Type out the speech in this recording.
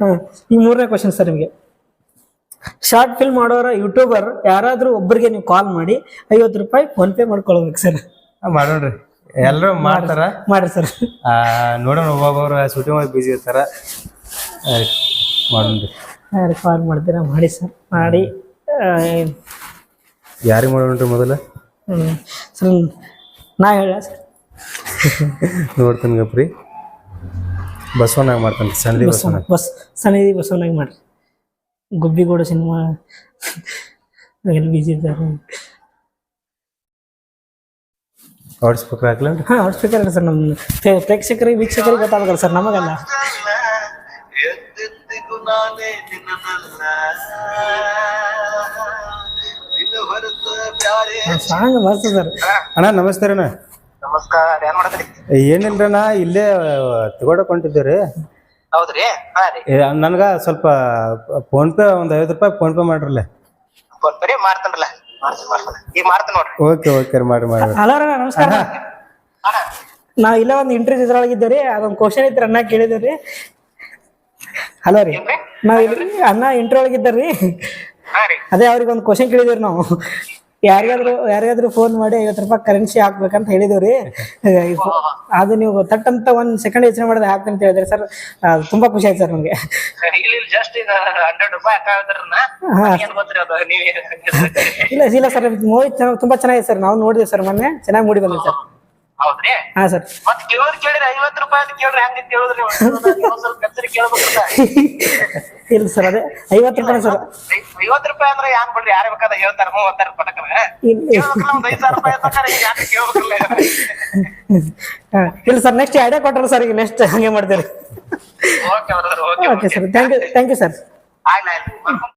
ಹಾ ಈ ಮೂರನೇ ಕ್ವಶನ್ ಸರ್ ನಿಮಗೆ. ಶಾರ್ಟ್ ಫಿಲ್ಮ್ ಮಾಡೋರ ಯೂಟ್ಯೂಬರ್ ಯಾರಾದ್ರೂ ಒಬ್ಬರಿಗೆ ನೀವು ಕಾಲ್ ಮಾಡಿ ಐವತ್ತು ರೂಪಾಯಿ ಫೋನ್ ಪೇ ಮಾಡ್ಕೊಳ್ಬೇಕು ಸರ್ ಮಾಡೋಣ್ರಿ ಎಲ್ಲರೂ ಮಾಡ್ತಾರ? ಮಾಡ್ರಿ ಸರ್ ನೋಡೋಣ ಒಬ್ಬೊಬ್ಬರು ಶೂಟಿಂಗ್ ಹೋಗಿ ಬಿಸಿ ಇರ್ತಾರ. ಮಾಡೋಣ್ರಿ ಯಾರು ಕಾಲ್ ಮಾಡ್ತೀರಾ? ಮಾಡಿ ಸರ್ ಮಾಡಿ. ಯಾರಿಗೆ ಮಾಡೋಣ್ರಿ ಮೊದಲ? ಸರ್ ನಾ ಹೇಳ ಸರ್ ನೋಡ್ತೀನಿ ಗಪ್ರಿ. ಬಸವನಾಗ ಮಾಡ್ತಾನೆ ಸನ್ನಿಧಿ ಬಸವನ ಬಸ್ ಸನ್ನಿಧಿ ಬಸವನಾಗ ಮಾಡ್ರಿ. ಗುಬ್ಬಿಗೌಡ ಸಿನಿಮಾ ಎಲ್ಲಿ ಬಿಜಿ ಇದ್ದಾರೆ. ಹೊಡ್ಸ್ಬೇಕು ಹಾಕ್ಲೇನ್ರಿ ಹಾಂ ಹೊಡ್ಸ್ಬೇಕಾದ್ರೆ ಸರ್ ನಮ್ಮ ಪ್ರೇಕ್ಷಕರಿಗೆ ವೀಕ್ಷಕರಿಗೆ ಗೊತ್ತಾಗಲ್ಲ ಸರ್ ನಮಗಲ್ಲ. ಎಂದೆಂದಿಗೂ ನಾನೇ ನಿನ್ನನಲ್ಲ. ನಿನ್ನ ಹೊರತು ಬ್ಯಾರೆ ಸಾಂಗ್ ಮಸ್ತ್ ಸರ್. ಅಣ್ಣ ನಮಸ್ತೆ ಅಣ್ಣ. ನಮಸ್ಕಾರ ಏನ್ ಮಾಡತ್ರಿ? ಏನಿಲ್ರಿ ಅಣ್ಣ ಇಲ್ಲೇ ತಗೊಳಕ್ ಹೊಂಟಿದ್ದೀರಿ ಹೌದ್ರಿ? ಹಾ ರೀ. ನನ್ಗ ಸ್ವಲ್ಪ ಫೋನ್ ಪೇ ಒಂದ್ ಐವತ್ತು ರೂಪಾಯಿ ಫೋನ್ ಪೇ ಮಾಡ್ರಲ್ಲ ಫೋನ್ ಪೇ ಮಾಡ್ತೇನ್ರಲ್ಲ. ಮಾಡ್ತೀನಿ ಮಾಡ್ತೀನಿ. ಈಗ ಮಾಡ್ತೀನಿ ನೋಡ್ರಿ. ಓಕೆ ಓಕೆ ಮಾಡ್ರಿ ಮಾಡ್ರಿ ಹಲೋ ಅಣ್ಣ ನಮಸ್ಕಾರ. ಅಣ್ಣ. ನಾವ್ ಇಲ್ಲ ಒಂದು ಇಂಟರ್ವ್ಯೂ ಇದ್ರೊಳಗೆ ಇದ್ದೇವೆ ಅದೊಂದು ಕ್ವಶನ್ ಇತ್ತು ಅಣ್ಣ ಕೇಳಿದ್ರಿ ಹಲೋ ರೀ? ನಾವ್ ಇಲ್ಲಿ ಅಣ್ಣ ಇಂಟರ್ವ್ಯೂ ಒಳಗೆ ಇದ್ದಾರ್ರಿ ಹಾ ರೀ. ಅದೇ ಅವ್ರಿಗೆ ಒಂದು ಕ್ವಶನ್ ಕೇಳಿದ್ರಿ ನಾವು. ಯಾರಿಗಾದ್ರು ಯಾರಿಗಾದ್ರು ಫೋನ್ ಮಾಡಿ ಐವತ್ತು ರೂಪಾಯಿ ಕರೆನ್ಸಿ ಹಾಕ್ಬೇಕಂತ ಹೇಳಿದವ್ರಿ. ಅದು ನೀವು ತಟ್ ಅಂತ ಒಂದ್ ಸೆಕೆಂಡ್ ಯೋಚನೆ ಮಾಡಿದ್ರೆ ಹಾಕ್ತೀನಿ ಅಂತ ಹೇಳಿದ್ರಿ ಸರ್ ತುಂಬಾ ಖುಷಿ ಆಯ್ತು ಸರ್ ನಮ್ಗೆ. ಇಲ್ಲಿ ಇಲ್ಲಿ ಸರ್ ಮೂವಿ ತುಂಬಾ ಚೆನ್ನಾಗಿದೆ ಸರ್ ನಾವು ನೋಡಿದ್ವಿ ಸರ್ ಮೊನ್ನೆ ಚೆನ್ನಾಗಿ ಮೂಡಿ ಬಂದಿದೆ ಸರ್. ಹೌದ್ರಿ? ಹಾ ಸರ್. ಮತ್ ಕೇಳೋದ್ ಕೇಳಿರಿ ಐವತ್ತು ರೂಪಾಯಿ ಅಂತ ಕೇಳ್ರಿ ಹೆಂಗ್ ಕೇಳಿದ್ರಿ ಸ್ವಲ್ಪ ಇಲ್ಲ ಸರ್ ಅದೇ ಐವತ್ತು ರೂಪಾಯಿ ಸರ್. ಐವತ್ತು ರೂಪಾಯಿ ಅಂದ್ರೆ ಯಾಕೆ ಬಿಡ್ರಿ ಯಾರು ಬೇಕಾದ ಹೇಳ್ತಾರೆ ಮೂವತ್ತಾರು ಪಟಕರ ಇಲ್ಲ ಸರ್ ನೆಕ್ಸ್ಟ್ ಐಡಿಯಾ ಕೊಟ್ಟರು ಸರ್ ಈಗ ನೆಕ್ಸ್ಟ್ ಹಂಗೆ ಮಾಡ್ತೀರಿ. Okay sir thank you thank you sir ಆಯ್ತು ಆಯ್ತು